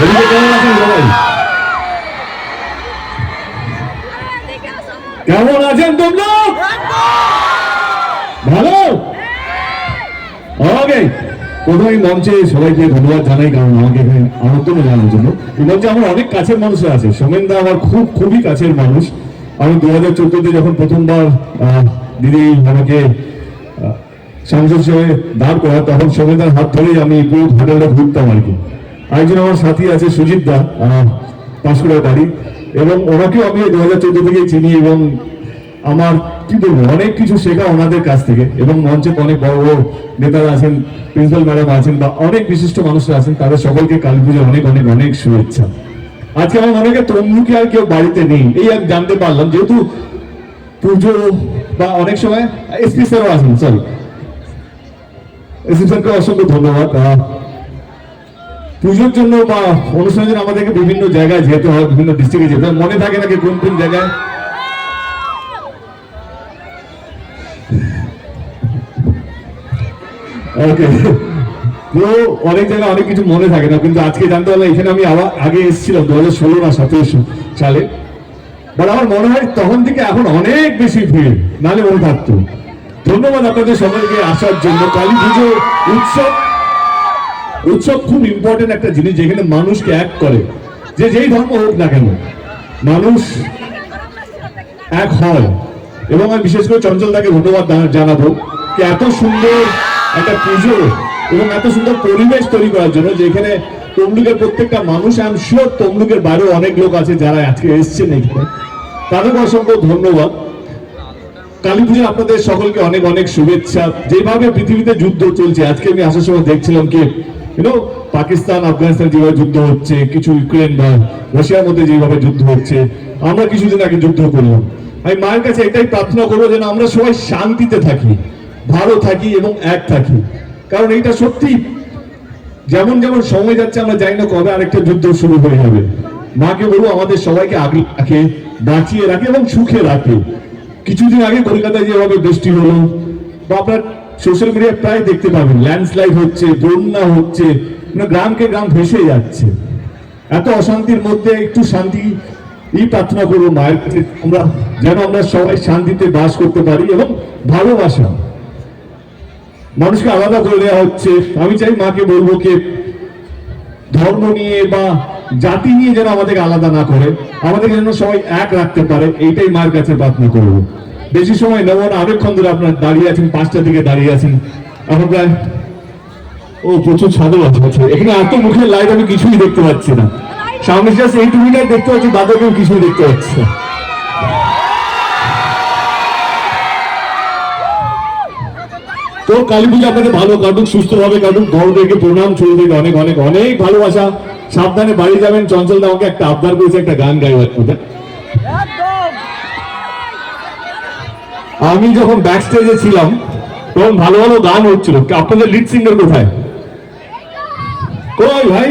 এদিকে কেমন আছেন সবাই কেমন আছেন তোমরা প্রথমে মঞ্চে সবাইকে ধন্যবাদ জানাই, কারণ আমাকে এখানে আমন্ত্রণ জানানোর জন্য। এই মঞ্চে আমার অনেক কাছের মানুষ আছে। সোমেনদা আমার খুব, খুবই কাছের মানুষ। আমি দু হাজার চোদ্দতে যখন প্রথমবার দিদি আমাকে দাঁড় করা, তখন হাত ধরেই আমি পুরো ঘাটালটা ঘুরতাম আর কি। আমার সাথী আছে, সুজিত দা বাড়ি। এবং ওনাকেও আমি দু হাজার চোদ্দ চিনি এবং আমার অনেক কিছু শেখা ওনাদের কাছ থেকে। এবং মঞ্চে অনেক বড় বড় নেতারা আছেন, প্রিন্সিপাল ম্যাডাম আছেন বা অনেক বিশিষ্ট মানুষরা আছেন, তাদের সকলকে কালী পুজোর অনেক অনেক অনেক শুভেচ্ছা। আজকে আমার মনে হয় আর কেউ বাড়িতে নেই, এই আমি জানতে পারলাম। যেহেতু পুজো বা অনেক সময়, এসপি স্যারও আছেন সরি স্যারকে অসংখ্য ধন্যবাদ পুজোর জন্য বা অনুষ্ঠানের জন্য আমাদেরকে বিভিন্ন জায়গায় যেতে হয়, বিভিন্ন ডিস্ট্রিক্টে যেতে হয়। মনে থাকে নাকি কোন কোন জায়গায়? অনেক জায়গায় অনেক কিছু মনে থাকে না, কিন্তু আজকে জানতে পারলাম, এখানে আমি আবার আগে এসেছিলাম দু হাজার ষোলো না সতেরো সালে। বাট আমার মনে হয় তখন থেকে এখন অনেক বেশি ভিড় নালে মনে থাকতো ধন্যবাদ আপনাদের সকলকে আসার জন্য। কালী পুজো উৎসব উৎসব খুব ইম্পর্টেন্ট একটা জিনিস যেখানে মানুষকে এক করে। যে যেই ধর্ম হোক না কেন, মানুষ এক হয়। এবং আমি বিশেষ করে চঞ্চলদাকে ধন্যবাদ জানাব যে এত সুন্দর একটা পুজো এবং এত সুন্দর পরিবেশ তৈরি করার জন্য যেখানে তমলুকের প্রত্যেকটা মানুষ আই এম শিওর তমলুকের বাইরেও অনেক লোক আছে যারা আজকে এসছেন এখানে। তাদেরকে অসংখ্য ধন্যবাদ। কালী পুজো আপনাদের সকলকে অনেক অনেক শুভেচ্ছা। যেভাবে পৃথিবীতে যুদ্ধ চলছে, আজকে আমি আসার সময় দেখছিলাম কি ইউনো পাকিস্তান, আফগানিস্তান যেভাবে যুদ্ধ হচ্ছে, কিছু ইউক্রেন বা রাশিয়ার মধ্যে যেভাবে যুদ্ধ হচ্ছে, আমরা কিছুদিন আগে যুদ্ধ করলাম। আমি মায়ের কাছে এটাই প্রার্থনা করব যেন আমরা সবাই শান্তিতে থাকি, ভালো থাকি এবং এক থাকি। কারণ এটা সত্যি, যেমন যেমন সময় যাচ্ছে, আমরা জানি না কবে আরেকটা যুদ্ধ শুরু হয়ে যাবে। মাকে বলব আমাদের সবাইকে আগে রাখে, বাঁচিয়ে রাখে এবং সুখে রাখে। কিছুদিন আগে কলকাতায় যেভাবে বৃষ্টি হলো, বা আপনার সোশ্যাল মিডিয়ায় প্রায় দেখতে পাবেন ল্যান্ডস্লাইড হচ্ছে, বন্যা হচ্ছে মানে গ্রামকে গ্রাম ভেসে যাচ্ছে। এত অশান্তির মধ্যে একটু শান্তি এই প্রার্থনা করব মায়ের কাছে আমরা যেন আমরা সবাই শান্তিতে বাস করতে পারি এবং ভালোবাসা। মানুষকে আলাদা করে দেওয়া হচ্ছে। আমি চাই মাকে বলব কি ধর্ম নিয়ে বা জাতি নিয়ে যেন আমাদেরকে আলাদা না করে আমাদের যেন সবাই এক রাখতে পারে এইটাই মার কাছে প্রার্থনা করব। বেশি সময় নেব না অনেকক্ষণ ধরে আপনার দাঁড়িয়ে আছেন পাঁচটা দিকে দাঁড়িয়ে আছেন। এখন প্রায় ও প্রচুর ছাদও আছে আচ্ছা, এখানে এত মুখের লাইট আমি কিছুই দেখতে পাচ্ছি না। সামনে জাস্ট এই টুমিটাই দেখতে পাচ্ছি দাদাকেও কিছুই দেখতে পাচ্ছি না। তো কালী পুজো আপনাদের ভালো কাটুক, সুস্থভাবে কাটুক বড়দেরকে প্রণাম ছোটদেরকে অনেক অনেক অনেক ভালোবাসা। সাবধানে বাড়ি যাবেন, চঞ্চল দা একটা আবদার করেছে, একটা গান গাইবার পূজা আমি যখন ব্যাক স্টেজে ছিলাম, তখন ভালো ভালো গান হচ্ছিল। আপনাদের লিড সিঙ্গার কোথায়? কই ভাই?